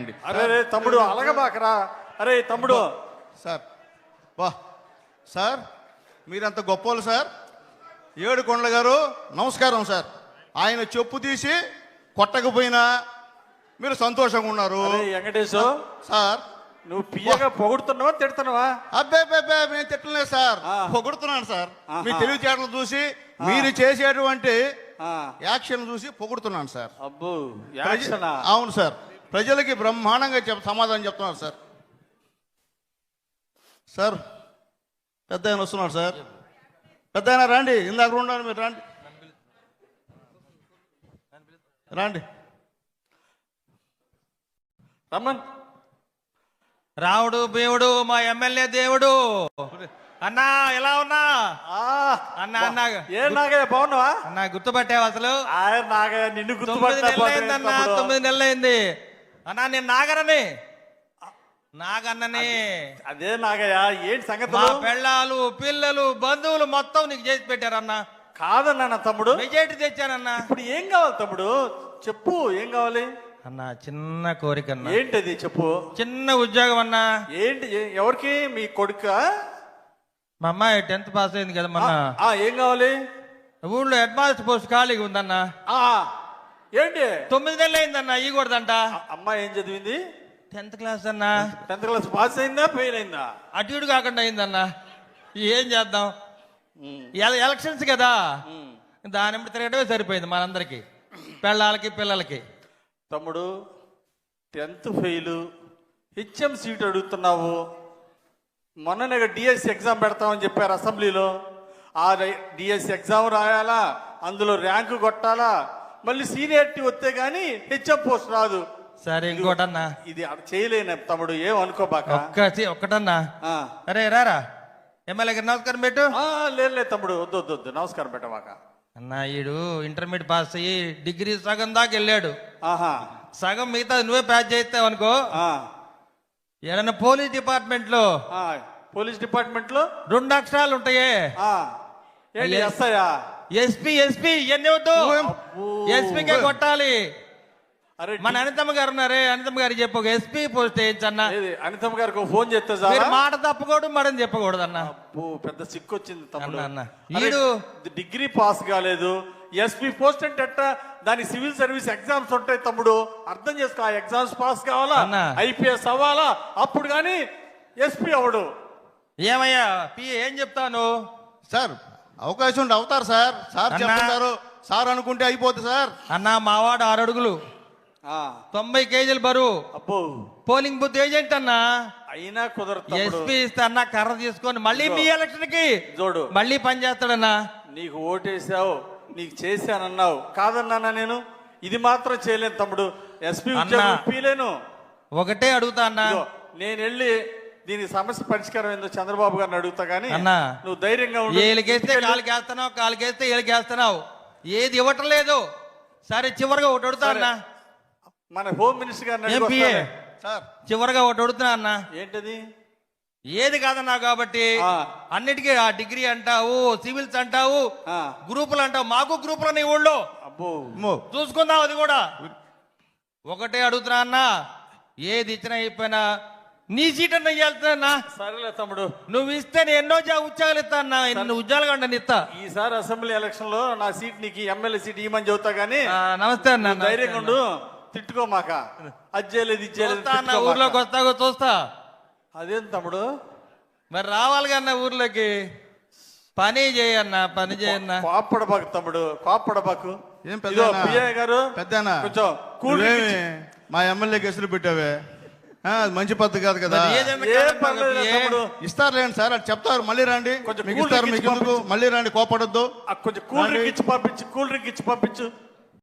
అండి అరే తమ్ముడు అలగబాకరా. అరే తమ్ముడు. సార్ వా. సార్ మీరంత గొప్పోళ్ళు సార్. ఏడు కొండల గారు నమస్కారం సార్. ఆయన చెప్పు తీసి కొట్టకపోయినా మీరు సంతోషంగా ఉన్నారు. సార్ నువ్వు పియ్యగా పొగుడుతున్నావా తిడుతున్నావా? అబ్బే అబ్బే, మేము తిట్టలేదు సార్. పొగుడుతున్నాను సార్. మీ తెలివితేటలు చూసి మీరు చేసేటువంటి ఆ, యాక్షన్ చూసి పొగుడుతున్నాను సార్. అబ్బో అవును సార్. ప్రజలకి బ్రహ్మాండంగా చెప్ సమాధానం చెప్తున్నారు సార్. సార్ పెద్ద ఆయన వస్తున్నారు సార్. పెద్ద ఆయన రండి ఇందాక ఉండాలి మీరు రండి. రండి. రమ్మన్ రావుడు దేవుడు మా ఎమ్మెల్యే దేవుడు. అన్నా ఎలా ఉన్నా? ఆ, అన్న అన్న ఏ నాగయ్య బాగున్నావా? అన్న గుర్తుపట్టావు అసలు? నాగయ్య నిన్ను తొమ్మిది గుర్తుపట్టా తొమ్మిది నెలలు అయింది అన్నా నేను నాగరని నాగన్నని. అదే నాగయ్య ఏంటి మా సంగతులు పెళ్ళాలు పిల్లలు బంధువులు మొత్తం నీకు చేసి పెట్టారన్న. కాదన్నా తమ్ముడు. మెజార్టీ తెచ్చానన్న. ఇప్పుడు ఏం కావాలి తమ్ముడు? చెప్పు ఏం కావాలి? అన్న చిన్న కోరిక అన్న ఏంటది చెప్పు? చిన్న ఉద్యోగం అన్న. ఏంటి ఎవరికి? మీ కొడుక? మా అమ్మాయి టెన్త్ పాస్ అయింది కదా మొన్న ఆ ఏం కావాలి? ఊళ్ళో హెడ్ మాస్టర్ పోస్ట్ ఖాళీగా ఉందన్న. ఏంటి? తొమ్మిది నెలలు అయిందన్న ఇవ్వకూడదంట అమ్మాయి ఏం చదివింది? టెన్త్ క్లాస్ అన్న. టెన్త్ క్లాస్ పాస్ అయిందా ఫెయిల్ అయిందా? అటు ఇటు కాకుండా అయిందన్న. ఏం చేద్దాం? ఎల- ఎలక్షన్స్ కదా. దాని వెంబడి తిరగడమే సరిపోయింది మనందరికి. పిల్లలకి పిల్లలకి. తమ్ముడు టెన్త్ ఫెయిల్. హెచ్ఎం సీట్ అడుగుతున్నావు. మొన్ననే డిఎస్సి ఎగ్జామ్ పెడతామని చెప్పారు అసెంబ్లీలో. ఆ డిఎస్సి ఎగ్జామ్ రాయాలా? అందులో ర్యాంకు కొట్టాలా? మళ్ళీ సీనియారిటీ వస్తే గానీ హెచ్ఎం పోస్ట్ రాదు. సరే ఇంకోటన్నా. ఇది చేయలేను తమ్ముడు ఏం అనుకోబాక. ఒక్కటన్నా. అరే రారా. ఎమ్మెల్యే గారు నమస్కారం పెట్టు. లేదు లేదు తమ్ముడు వద్దు వద్దు వద్దు నమస్కారం పెట్టమాక. అన్న ఈడు ఇంటర్మీడియట్ పాస్ అయ్యి డిగ్రీ సగం దాకా వెళ్ళాడు. ఆహా. సగం మిగతా నువ్వే ప్యాచ్ చేస్తావు అనుకో. ఏడన్నా పోలీస్ డిపార్ట్మెంట్లో పోలీస్ డిపార్ట్మెంట్లో రెండు అక్షరాలు ఉంటాయే. ఏంటి అయ్యే. ఎస్ఐయా ఎస్పీ ఎస్పీ ఇవన్నీ వద్దు. ఎస్పీకే కొట్టాలి. అరే మన అనితమ్మ గారు ఉన్నారే అనితమ్మ గారు చెప్పు ఒక ఎస్పీ పోస్ట్ వేయించన్న. అనితమ్మ గారికి ఫోన్ చేస్తే మీరు మాట తప్పకూడదు మడని చెప్పకూడదు అన్న అబ్బో, పెద్ద సిక్కు వచ్చింది తమ్ముడు. అన్న, అన్న. అరే, ఈడు డిగ్రీ పాస్ కాలేదు. ఎస్పీ పోస్ట్ అంటే ఎట్టా దాని సివిల్ సర్వీస్ ఎగ్జామ్స్ ఉంటాయి తమ్ముడు. అర్థం చేసుకో ఆ ఎగ్జామ్స్ పాస్ కావాలా? అన్న. ఐపీఎస్ అవ్వాలా? అప్పుడు కానీ ఎస్పీ అవడు. ఏమయ్యా పి ఏం చెప్తాను సార్ అవకాశం ఉంటే అవుతారు సార్. సార్ అన్నా. చెప్తున్నారు. సార్ అనుకుంటే అయిపోతుంది సార్. అన్న మావాడు ఆరు అడుగులు. ఆ, తొంభై కేజీలు బరువు. అబ్బో. పోలింగ్ బూత్ ఏజెంట్ అన్న? అయినా కుదరదు ఎస్పీ ఇస్తా అన్న కర్ర తీసుకొని మళ్ళీ మీ ఎలక్షన్కి చూడు. మళ్ళీ పని చేస్తాడన్నా? నీకు ఓటేసావు నీకు చేశానన్నావు. కాదన్నానా నేను? ఇది మాత్రం చేయలేను తమ్ముడు. ఎస్పీ అన్నా. ఉద్యోగం ఇప్పిలేను ఒకటే అడుగుతా అన్న. ఇదిగో, నేను వెళ్ళి దీని సమస్య పరిష్కారం ఏందో చంద్రబాబు గారిని అడుగుతా గానీ అన్నా. నువ్వు ధైర్యంగా ఉండు ఏలికేస్తే కాలుకి వేస్తున్నావు కాలుకి వేస్తే ఏలికి వేస్తున్నావు ఏది ఇవ్వటం లేదు సరే చివరిగా ఒకటి అడుగుతా సరే. అన్న మన హోమ్ మినిస్టర్ గారిని అడిగి? వస్తాలే. సార్ చివరిగా ఒకటి అడుగుతున్నా అన్న ఏంటది ఏది కాదన్నా కాబట్టి ఆ. అన్నిటికీ ఆ డిగ్రీ అంటావు సివిల్స్ అంటావు ఆ, గ్రూపులు అంటావు మాకు గ్రూపులు నీ ఊళ్ళో అబ్బో. చూసుకుందాం అది కూడా ఒకటే అడుగుతున్నా అన్న ఏది ఇచ్చినా అయిపోయినా నీ సీట్ అన్న ఇవ్వాల్సిన సరేలే తమ్ముడు. నువ్వు ఇస్తే నేను ఎన్నో జా- ఉద్యోగాలు ఇస్తా అన్న ఎన్ని ఉద్యోగాలు కంటే ఇస్తా. ఈసారి అసెంబ్లీ ఎలక్షన్లో నా సీట్ నీకు ఎమ్మెల్యే సీట్ ఇవ్వమని చెబుతా గానీ నమస్తే అన్న ధైర్యంగా ఉండు. తిట్టుకోమాక అది చేయలేదు ఇది చేయలేదు. ఊర్లోకి వస్తాగో చూస్తా. అదేం తమ్ముడు? మరి రావాలి అన్న ఊర్లోకి? పని చేయన్న పని చేయన్న కోప్పడబాకు తమ్ముడు కోప్పడబాకు. ఏం పెద్ద గారు పెద్దనా కొంచెం మా ఎమ్మెల్యేకి ఎసురు పెట్టావే? మంచి పద్ధతి కాదు కదా. తమ్ముడు. ఇస్తారులేండి సార్ అది చెప్తారు మళ్ళీ రండి. కొంచెం మీకు ఇస్తారు మళ్ళీ రండి కోపడొద్దు. ఆ కొంచెం కూల్ డ్రింక్. ఇచ్చి పంపించు కూల్ డ్రింక్ ఇచ్చి పంపించు.